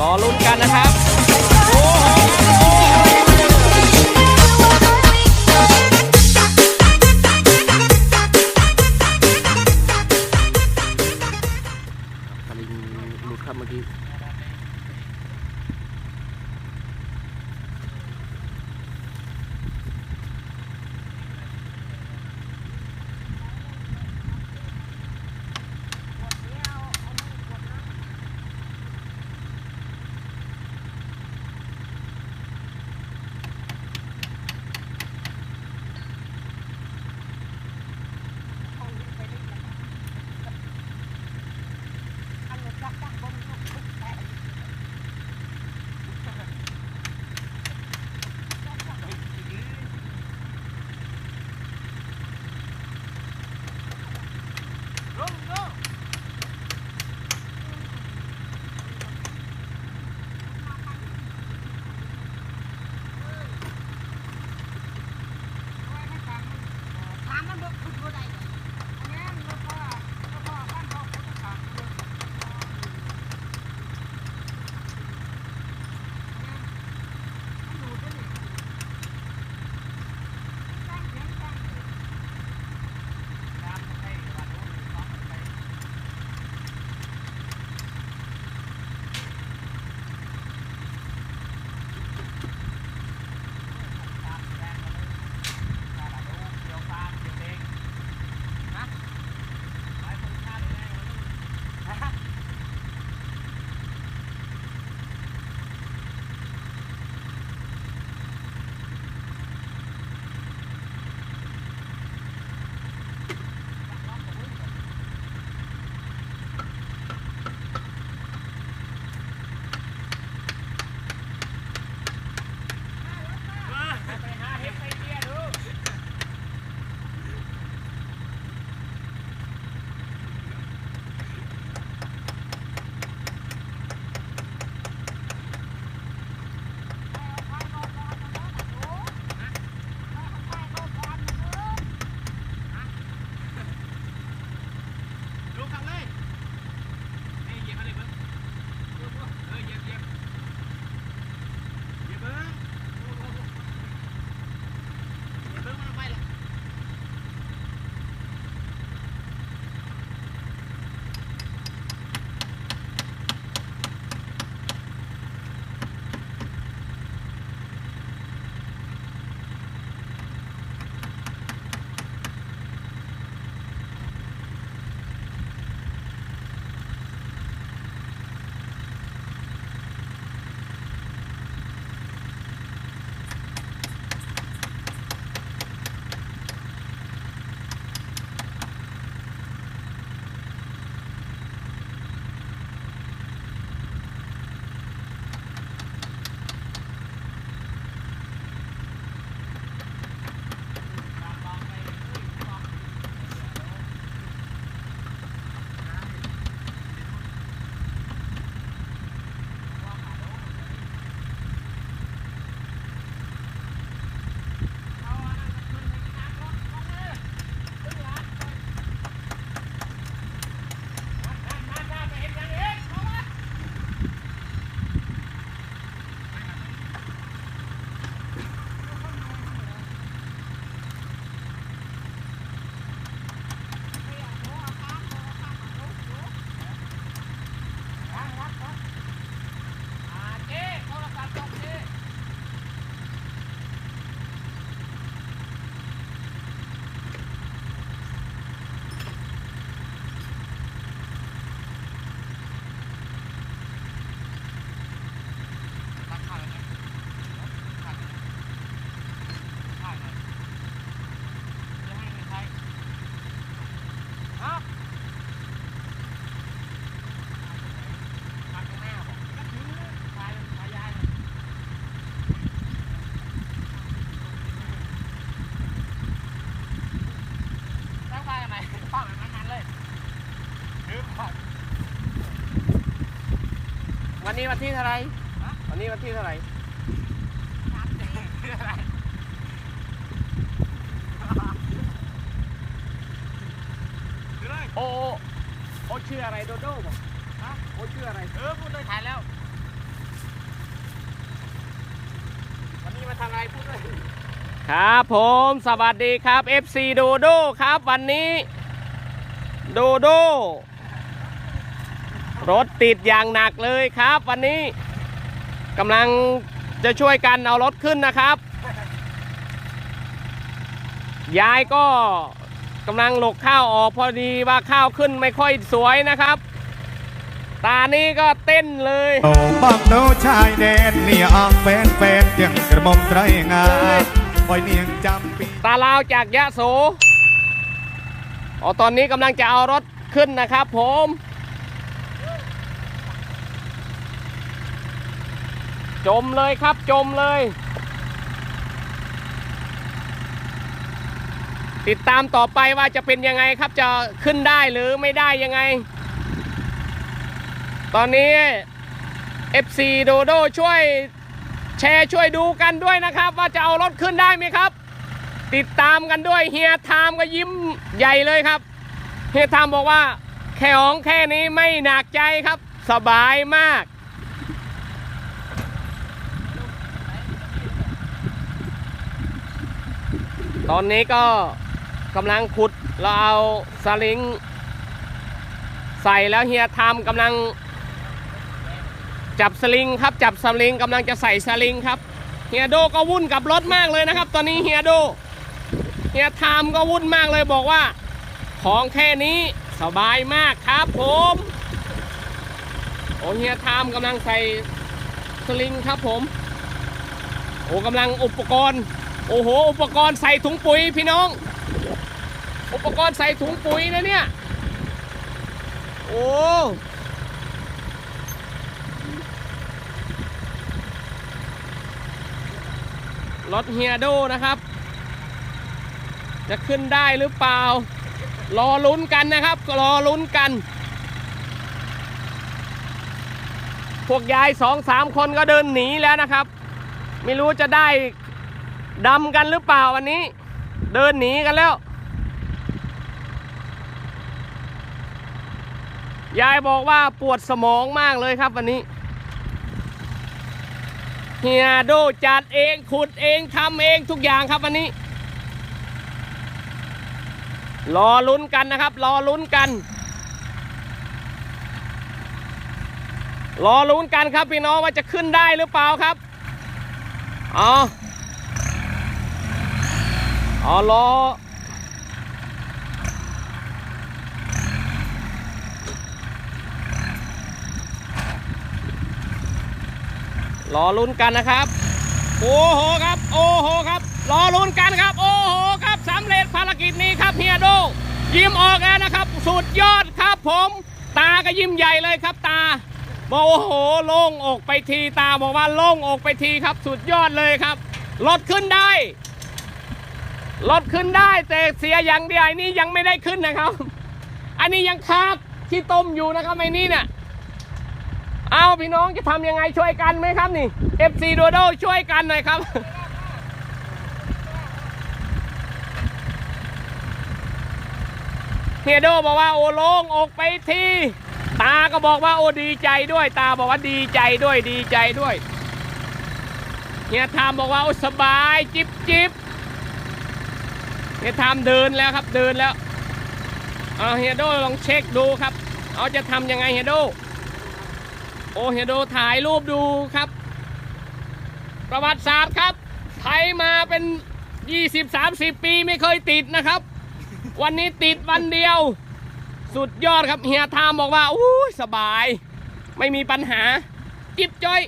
รอลุ้นกันนะครับส นี้วันที่เท่าไรวันนี้วันที่เท่าไหร่โอ้โอ้ชื่ออะไรโดโด้บอกฮะโอ้ชื่ออะไร เออพูดเลยถ่ายแล้ว วันนี้มาทำอะไรพูดเลยครับผมสวัสดีครับ FC โดโด้ครับวันนี้ โดโด้ รถติดอย่างหนักเลยครับ วันนี้กำลังจะช่วยกันเอารถขึ้นนะครับ ยายก็กำลังหลกข้าวออกพอดีว่าข้าวขึ้นไม่ค่อยสวยนะครับ ตานี้ก็เต้นเลยโอ้บักโนชายแดนเนี่ยอางแฟนแฟนๆยังกระหมอมไตรงานปล่อยเนียงจำปีตาลาวจากยะโสอ๋อตอนนี้กำลังจะเอารถขึ้นนะครับผม จมเลยครับจมเลย ติดตามต่อไปว่าจะเป็นยังไงครับจะขึ้นได้หรือไม่ได้ยังไง ตอนนี้ FC โดโดช่วยแชร์ช่วยดูกันด้วยนะครับ ว่าจะเอารถขึ้นได้ไหมครับ ติดตามกันด้วยเฮียไทม์ก็ยิ้มใหญ่เลยครับเฮียไทม์บอกว่าแค่ของแค่นี้ไม่หนักใจครับ สบายมาก ตอนนี้ก็กำลังขุดเราเอาสลิงใส่แล้วเฮียไทม์กำลัง จับสลิงครับจับสลิงกำลังจะใส่สลิงครับเฮียโดก็วุ่นกับรถมากเลยนะครับ ตอนนี้เฮียโดเฮียไทม์ก็วุ่นมากเลยบอกว่า ของแค่นี้สบายมากครับผมโอ้เฮียไทม์กำลังใส่สลิงครับผม โอ้กำลังอุปกรณ์ โอ้โห อุปกรณ์ใส่ถุงปุ๋ยพี่น้อง อุปกรณ์ใส่ถุงปุ๋ยนะเนี่ย โอ้รถเฮียโดนะครับ จะขึ้นได้หรือเปล่า รอลุ้นกันนะครับ รอลุ้นกัน พวกยายสองสามคนก็เดินหนีแล้วนะครับ ไม่รู้จะได้ ดำกันหรือเปล่าวันนี้ เดินหนีกันแล้ว ยายบอกว่าปวดสมองมากเลยครับวันนี้ เฮียโดจัดเองขุดเองทำเองทุกอย่างครับวันนี้ รอลุ้นกันนะครับ รอลุ้นกัน รอลุ้นกันครับพี่น้องว่าจะขึ้นได้หรือเปล่าครับอ๋อ อ๋อรอรอลุ้นกันนะครับ โอ้โหครับ โอ้โหครับรอลุ้นกันครับ โอ้โหครับสำเร็จภารกิจนี้ครับเฮียโดยิ้มออกแล้วนะครับ สุดยอดครับผม ตาก็ยิ้มใหญ่เลยครับตาบอกโอ้โหโล่งอกไปทีตาบอกว่าโล่งอกไปทีครับ สุดยอดเลยครับรถขึ้นได้ รถขึ้นได้แต่เสียอย่างเดียวไอ้นี่ยังไม่ได้ขึ้นนะครับ อันนี้ยังคาบที่ต้มอยู่นะครับไอ้นี่เนี่ยเอาพี่น้องจะทำยังไงช่วยกันไหมครับนี่ FC โดโดช่วยกันหน่อยครับ เฮียโดบอกว่าโอ้โลงอกไปทีตาก็บอกว่าโอ้ดีใจด้วย ตาบอกว่าดีใจด้วยดีใจด้วยเฮียทามบอกว่าโอ้สบายจิบจิบ เฮียทามเดินแล้วครับเดินแล้วเอาเฮียโดลองเช็คดูครับ เอาจะทำยังไงเฮียโดโอ้เฮียโดถ่ายรูปดูครับ ประวัติศาสตร์ครับไทยมาเป็น20-30 ปีไม่เคยติดนะครับ วันนี้ติดวันเดียว สุดยอดครับเฮียทามบอกว่าอู้สบาย ไม่มีปัญหา จิบจ้อย